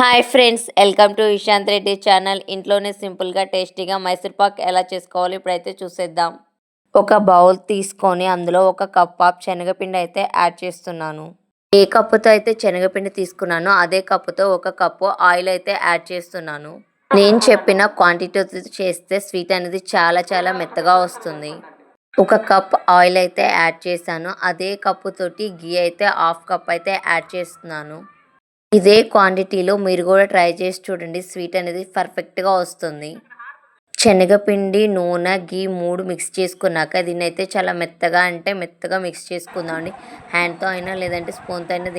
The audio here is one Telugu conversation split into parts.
Hi friends welcome to Vishant Reddy channel. ఇంట్లోనే సింపుల్గా టేస్టీగా మైసూర్ పాక్ ఎలా చేసుకోవాలి ఇప్పుడైతే చూసేద్దాం. ఒక బౌల్ తీసుకొని అందులో ఒక కప్ ఆఫ్ శనగపిండి అయితే యాడ్ చేస్తున్నాను. ఏ కప్పుతో అయితే శనగపిండి తీసుకున్నానో అదే కప్పుతో ఒక కప్పు ఆయిల్ అయితే యాడ్ చేస్తున్నాను. నేను చెప్పిన క్వాంటిటీ చేస్తే స్వీట్ అనేది చాలా చాలా మెత్తగా వస్తుంది. ఒక కప్ ఆయిల్ అయితే యాడ్ చేశాను. అదే కప్పుతోటి గీ అయితే హాఫ్ కప్ అయితే యాడ్ చేస్తున్నాను. ఇదే క్వాంటిటీలో మీరు కూడా ట్రై చేసి చూడండి. స్వీట్ అనేది పర్ఫెక్ట్గా వస్తుంది. శనగపిండి నూనె గీ మూడు మిక్స్ చేసుకున్నాక దీన్ని అయితే చాలా మెత్తగా అంటే మెత్తగా మిక్స్ చేసుకుందామండి హ్యాండ్తో అయినా లేదంటే స్పూన్తో అయినా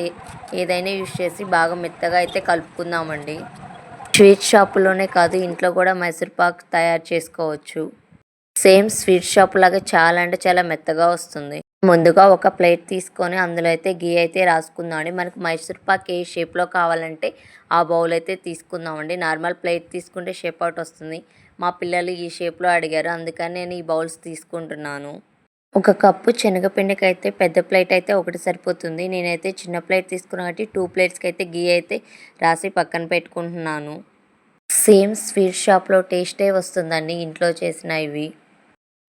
ఏదైనా యూజ్ చేసి బాగా మెత్తగా అయితే కలుపుకుందామండి స్వీట్ షాపులోనే కాదు ఇంట్లో కూడా మైసూర్ పాక్ తయారు చేసుకోవచ్చు. సేమ్ స్వీట్ షాప్ లాగా చాలా అంటే చాలా మెత్తగా వస్తుంది. ముందుగా ఒక ప్లేట్ తీసుకొని అందులో అయితే గీ అయితే రాసుకుందామండి మనకు మైసూర్ పాక్ ఏ షేప్లో కావాలంటే ఆ బౌల్ అయితే తీసుకుందామండి నార్మల్ ప్లేట్ తీసుకుంటే షేప్ అవుట్ వస్తుంది. మా పిల్లలు ఈ షేప్లో అడిగారు. అందుకని నేను ఈ బౌల్స్ తీసుకుంటున్నాను. ఒక కప్పు శనగపిండికి అయితే పెద్ద ప్లేట్ అయితే ఒకటి సరిపోతుంది. నేనైతే చిన్న ప్లేట్ తీసుకున్నా కాబట్టి టూ ప్లేట్స్కి అయితే గీ అయితే రాసి పక్కన పెట్టుకుంటున్నాను. సేమ్ స్వీట్ షాప్లో టేస్టే వస్తుందండి ఇంట్లో చేసిన ఇవి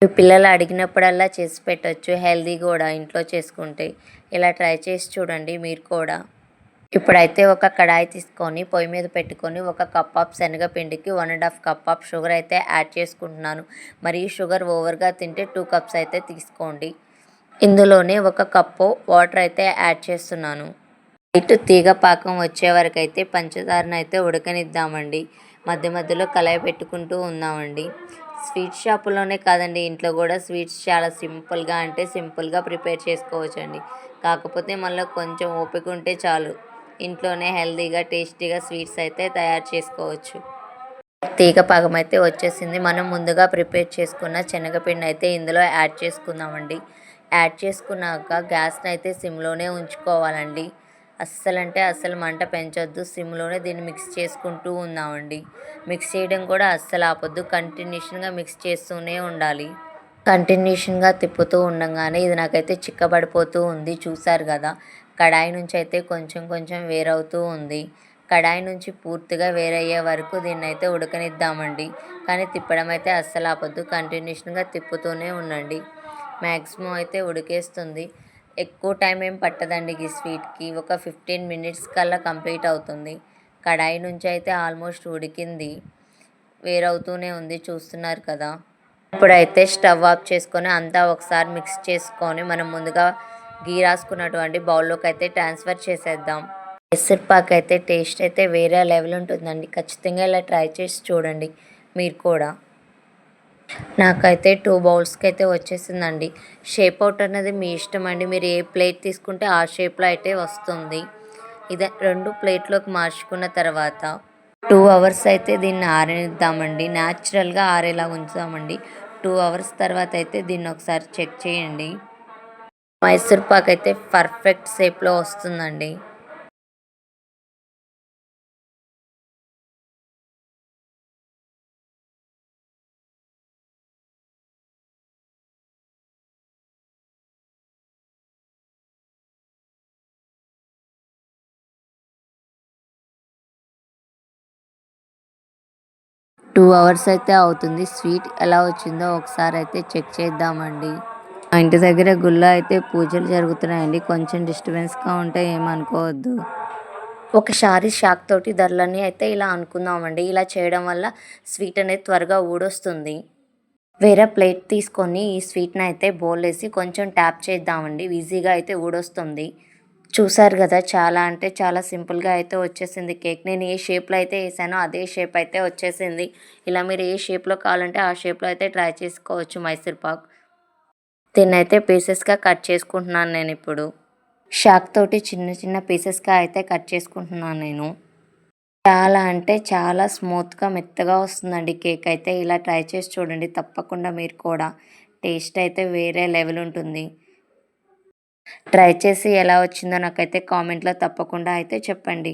పిల్లలు అడిగినప్పుడల్లా చేసి పెట్టచ్చు. హెల్దీ కూడా ఇంట్లో చేసుకుంటే. ఇలా ట్రై చేసి చూడండి మీరు కూడా. ఇప్పుడైతే ఒక కడాయి తీసుకొని పొయ్యి మీద పెట్టుకొని ఒక cup of శనగపిండికి one and half cup of sugar అయితే యాడ్ చేసుకుంటున్నాను. మరియు షుగర్ ఓవర్గా తింటే టూ కప్స్ అయితే తీసుకోండి. ఇందులోనే ఒక కప్పు వాటర్ అయితే యాడ్ చేస్తున్నాను. ఇటు తీగ పాకం వచ్చే వరకు అయితే పంచదారను అయితే ఉడకనిద్దామండి. మధ్య మధ్యలో కలయి పెట్టుకుంటూ ఉన్నామండి. స్వీట్ షాపులోనే కాదండి ఇంట్లో కూడా స్వీట్స్ చాలా సింపుల్గా అంటే సింపుల్గా ప్రిపేర్ చేసుకోవచ్చు అండి కాకపోతే మళ్ళీ కొంచెం ఓపిక ఉంటే చాలు. ఇంట్లోనే హెల్తీగా టేస్టీగా స్వీట్స్ అయితే తయారు చేసుకోవచ్చు. తీగ పాకం అయితే వచ్చేసింది. మనం ముందుగా ప్రిపేర్ చేసుకున్న శనగపిండి అయితే ఇందులో యాడ్ చేసుకుందామండి. యాడ్ చేసుకున్నాక గ్యాస్ని అయితే సిమ్లోనే ఉంచుకోవాలండి. అస్సలంటే అస్సలు మంట పెంచొద్దు. సిమ్లోనే దీన్ని మిక్స్ చేసుకుంటూ ఉందామండి. మిక్స్ చేయడం కూడా అస్సలు ఆపొద్దు. కంటిన్యూషన్గా మిక్స్ చేస్తూనే ఉండాలి. కంటిన్యూషన్గా తిప్పుతూ ఉండగానే ఇది నాకైతే చిక్కబడిపోతూ ఉంది. చూసారు కదా కడాయి నుంచి అయితే కొంచెం కొంచెం వేరవుతూ ఉంది. కడాయి నుంచి పూర్తిగా వేరయ్యే వరకు దీన్ని అయితే ఉడకనిద్దామండి. కానీ తిప్పడం అయితే అస్సలు ఆపొద్దు. కంటిన్యూషన్గా తిప్పుతూనే ఉండండి. మ్యాక్సిమం అయితే ఉడికేస్తుంది. ఎక్కువ టైం ఏం పట్టదండి ఈ స్వీట్కి. ఒక ఫిఫ్టీన్ మినిట్స్ కల్లా కంప్లీట్ అవుతుంది. కడాయి నుంచి అయితే ఆల్మోస్ట్ ఉడికింది. వేరవుతూనే ఉంది చూస్తున్నారు కదా. ఇప్పుడైతే స్టవ్ ఆఫ్ చేసుకొని అంతా ఒకసారి మిక్స్ చేసుకొని మనం ముందుగా గీ రాసుకున్నటువంటి బౌల్లోకి అయితే ట్రాన్స్ఫర్ చేసేద్దాం. పాక్ అయితే టేస్ట్ అయితే వేరే లెవెల్ ఉంటుందండి. ఖచ్చితంగా ఇలా ట్రై చేసి చూడండి. మీరు కూడా. నాకైతే టూ బౌల్స్కి అయితే వచ్చేసిందండి. షేప్ అవుట్ అనేది మీ ఇష్టం అండి. మీరు ఏ ప్లేట్ తీసుకుంటే ఆ షేప్లో అయితే వస్తుంది. ఇదే రెండు ప్లేట్లోకి మార్చుకున్న తర్వాత టూ అవర్స్ అయితే దీన్ని ఆరనిద్దామండి న్యాచురల్గా ఆరేలా ఉంచుదామండి. టూ అవర్స్ తర్వాత అయితే దీన్ని ఒకసారి చెక్ చేయండి. మైసూర్ పాక్ అయితే పర్ఫెక్ట్ షేప్లో వస్తుందండి. టూ అవర్స్ అయితే అవుతుంది. స్వీట్ ఎలా వచ్చిందో ఒకసారి అయితే చెక్ చేద్దామండి. మా ఇంటి దగ్గర గుళ్ళో అయితే పూజలు జరుగుతున్నాయండి. కొంచెం డిస్టర్బెన్స్గా ఉంటే ఏమనుకోవద్దు. ఒకసారి షాక్ తోటి ధరలన్నీ అయితే ఇలా అనుకుందామండి. ఇలా చేయడం వల్ల స్వీట్ అనేది త్వరగా ఊడొస్తుంది. వేరే ప్లేట్ తీసుకొని ఈ స్వీట్ని అయితే బోలేసి వేసి కొంచెం ట్యాప్ చేద్దామండి. ఈజీగా అయితే ఊడొస్తుంది. చూసారు కదా చాలా అంటే చాలా సింపుల్గా అయితే వచ్చేసింది కేక్. నేను ఏ షేప్లో అయితే వేసానో అదే షేప్ అయితే వచ్చేసింది. ఇలా మీరు ఏ షేప్లో కావాలంటే ఆ షేప్లో అయితే ట్రై చేసుకోవచ్చు మైసూర్ పాక్. దీన్ని అయితే పీసెస్గా కట్ చేసుకుంటున్నాను నేను ఇప్పుడు. షాక్ తోటి చిన్న చిన్న పీసెస్గా అయితే కట్ చేసుకుంటున్నాను నేను. చాలా అంటే చాలా స్మూత్గా మెత్తగా వస్తుందండి కేక్ అయితే. ఇలా ట్రై చేసి చూడండి తప్పకుండా మీరు కూడా. టేస్ట్ అయితే వేరే లెవెల్ ఉంటుంది. ట్రై చేసి ఎలా వచ్చిందో నాకైతే కామెంట్లో తప్పకుండా అయితే చెప్పండి.